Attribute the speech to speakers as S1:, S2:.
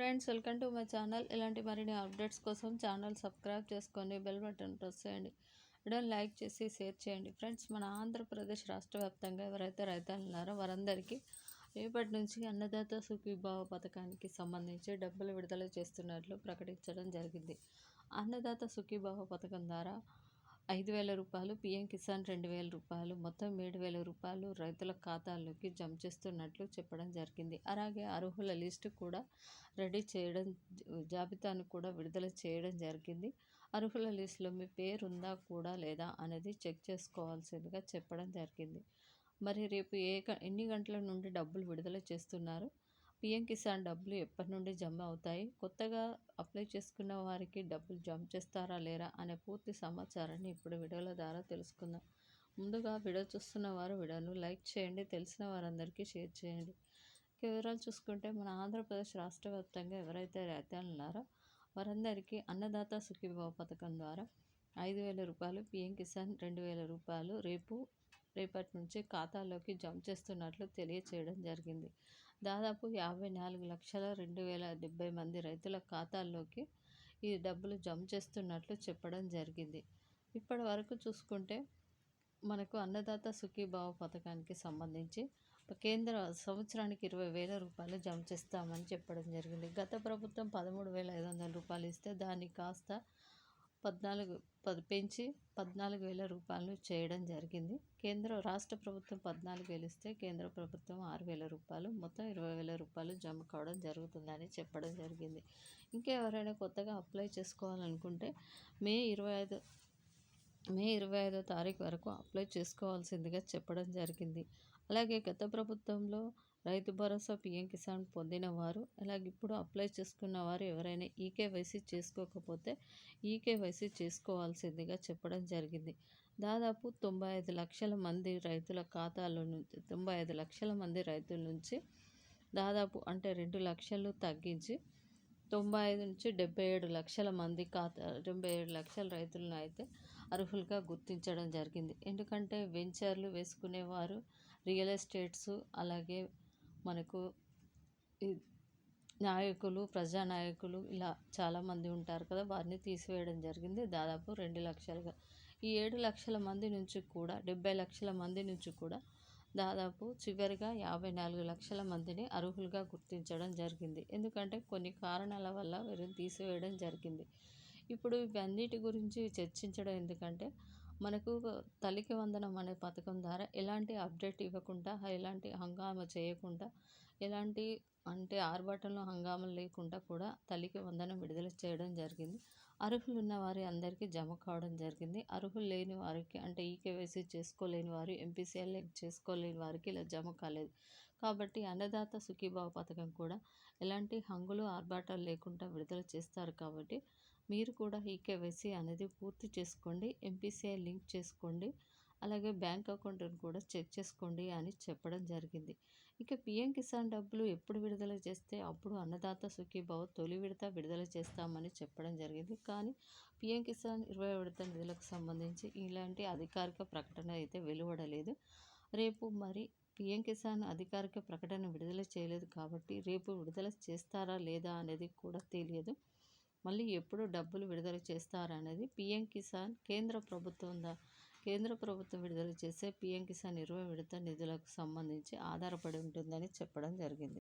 S1: Friends welcome to my channel. ఇలాంటి మరిన్ని updates కోసం ఛానల్ సబ్స్క్రైబ్ చేసుకొని బెల్ బటన్ ప్రెస్ చేయండి. వీడియోని లైక్ చేసి షేర్ చేయండి. ఫ్రెండ్స్ మన ఆంధ్రప్రదేశ్ రాష్ట్ర వ్యాప్తంగా ఎవరైతే రైతులు ఉన్నారో వారందరికీ రేపటి నుంచి అన్నదాత సుఖీభావ పథకానికి సంబంధించి డబ్బులు విడుదల చేస్తున్నట్లు ప్రకటించడం జరిగింది. అన్నదాత సుఖీభావ పథకం ద్వారా ఐదు వేల రూపాయలు పీఎం కిసాన్ రెండు వేల రూపాయలు మొత్తం ఏడు వేల రూపాయలు రైతుల ఖాతాల్లోకి జమ చేస్తున్నట్లు చెప్పడం జరిగింది. అలాగే అర్హుల లిస్టు కూడా రెడీ చేయడం జాబితాను కూడా విడుదల చేయడం జరిగింది. అర్హుల లిస్టులో మీ పేరు ఉందా కూడా లేదా అనేది చెక్ చేసుకోవాల్సిందిగా చెప్పడం జరిగింది. మరి రేపు ఏ ఎన్ని గంటల నుండి డబ్బులు విడుదల చేస్తున్నారు? పిఎం కిసాన్ డబ్బులు ఎప్పటి నుండి జమ అవుతాయి? కొత్తగా అప్లై చేసుకున్న వారికి డబ్బులు జమ చేస్తారా లేరా అనే పూర్తి సమాచారాన్ని ఇప్పుడు వీడియోల ద్వారా తెలుసుకుందాం. ముందుగా వీడియో చూస్తున్న వారు వీడియోను లైక్ చేయండి తెలిసిన వారందరికీ షేర్ చేయండి. వివరాలు చూసుకుంటే మన ఆంధ్రప్రదేశ్ రాష్ట్ర వ్యాప్తంగా ఎవరైతే రైతులు ఉన్నారో వారందరికీ అన్నదాత సుఖీభావ పథకం ద్వారా ఐదు వేల రూపాయలు పిఎం కిసాన్ రెండు వేల రూపాయలు రేపు రేపటి నుంచి ఖాతాలోకి జమ చేస్తున్నట్లు తెలియచేయడం జరిగింది. దాదాపు యాభై నాలుగు లక్షల రెండు వేల డెబ్బై మంది రైతుల ఖాతాల్లోకి ఈ డబ్బులు జమ చేస్తున్నట్లు చెప్పడం జరిగింది. ఇప్పటి వరకు చూసుకుంటే మనకు అన్నదాత సుఖీభావ పథకానికి సంబంధించి కేంద్ర సంవత్సరానికి ఇరవై వేల రూపాయలు జమ చేస్తామని చెప్పడం జరిగింది. గత ప్రభుత్వం పదమూడు వేల ఐదు వందల రూపాయలు ఇస్తే దాన్ని కాస్త పద్నాలుగు పది పెంచి పద్నాలుగు వేల రూపాయలు చేయడం జరిగింది. కేంద్ర రాష్ట్ర ప్రభుత్వం పద్నాలుగు వేలు ఇస్తే కేంద్ర ప్రభుత్వం ఆరు వేల రూపాయలు మొత్తం ఇరవై వేల రూపాయలు జమ కావడం జరుగుతుందని చెప్పడం జరిగింది. ఇంకా ఎవరైనా కొత్తగా అప్లై చేసుకోవాలనుకుంటే మే ఇరవై ఐదు మే ఇరవై ఐదో తారీఖు వరకు అప్లై చేసుకోవాల్సిందిగా చెప్పడం జరిగింది. అలాగే గత ప్రభుత్వంలో రైతు భరోసా పీఎం కిసాన్ పొందిన వారు అలాగే ఇప్పుడు అప్లై చేసుకున్న వారు ఎవరైనా ఈకేవైసీ చేసుకోకపోతే ఈకేవైసీ చేసుకోవాల్సిందిగా చెప్పడం జరిగింది. దాదాపు తొంభై ఐదు లక్షల మంది రైతుల ఖాతాలో నుంచి తొంభై ఐదు లక్షల మంది రైతుల నుంచి దాదాపు అంటే రెండు లక్షలు తగ్గించి తొంభై ఐదు నుంచి డెబ్బై ఏడు లక్షల మంది ఖాతా డెబ్బై ఏడు లక్షల రైతులను అయితే అర్హులుగా గుర్తించడం జరిగింది. ఎందుకంటే వెంచర్లు వేసుకునేవారు రియల్ ఎస్టేట్స్ అలాగే మనకు నాయకులు ప్రజానాయకులు ఇలా చాలామంది ఉంటారు కదా వారిని తీసివేయడం జరిగింది. దాదాపు రెండు లక్షలుగా. ఈ ఏడు లక్షల మంది నుంచి కూడా డెబ్బై లక్షల మంది నుంచి కూడా దాదాపు చివరిగా యాభై నాలుగు లక్షల మందిని అర్హులుగా గుర్తించడం జరిగింది. ఎందుకంటే కొన్ని కారణాల వల్ల వీరిని తీసివేయడం జరిగింది. ఇప్పుడు ఇవన్నిటి గురించి చర్చించడం ఎందుకంటే మనకు తల్లికి వందనం అనే పథకం ద్వారా ఎలాంటి అప్డేట్ ఇవ్వకుండా ఎలాంటి హంగామా చేయకుండా ఎలాంటి అంటే ఆర్భాటంలో హంగామా లేకుండా కూడా తల్లికి వందనం విడుదల చేయడం జరిగింది. అర్హులు ఉన్న వారి అందరికీ జమ కావడం జరిగింది. అర్హులు లేని వారికి అంటే ఈకేవైసీ చేసుకోలేని వారు ఎంపీసీఎల్ చేసుకోలేని వారికి ఇలా జమ కాలేదు. కాబట్టి అన్నదాత సుఖీభావ పథకం కూడా ఎలాంటి హంగులు ఆర్భాటాలు లేకుండా విడుదల చేస్తారు కాబట్టి మీరు కూడా ఈకేవైసీ అనేది పూర్తి చేసుకోండి. ఎంపీసీఐ లింక్ చేసుకోండి. అలాగే బ్యాంక్ అకౌంట్ని కూడా చెక్ చేసుకోండి అని చెప్పడం జరిగింది. ఇక పిఎం కిసాన్ డబ్బులు ఎప్పుడు విడుదల చేస్తే అప్పుడు అన్నదాత సుఖీభావ తొలి విడత విడుదల చేస్తామని చెప్పడం జరిగింది. కానీ పిఎం కిసాన్ ఇరవై విడత నిధులకు సంబంధించి ఇలాంటి అధికారిక ప్రకటన అయితే వెలువడలేదు. రేపు మరి పిఎం కిసాన్ అధికారిక ప్రకటన విడుదల చేయలేదు కాబట్టి రేపు విడుదల చేస్తారా లేదా అనేది కూడా తెలియదు. మళ్ళీ ఎప్పుడు డబ్బులు విడుదల చేస్తారనేది పిఎం కిసాన్ కేంద్ర ప్రభుత్వం కేంద్ర ప్రభుత్వం విడుదల చేసే పిఎం కిసాన్ ఇరవై విడత నిధులకు సంబంధించి ఆధారపడి ఉంటుందని చెప్పడం జరిగింది.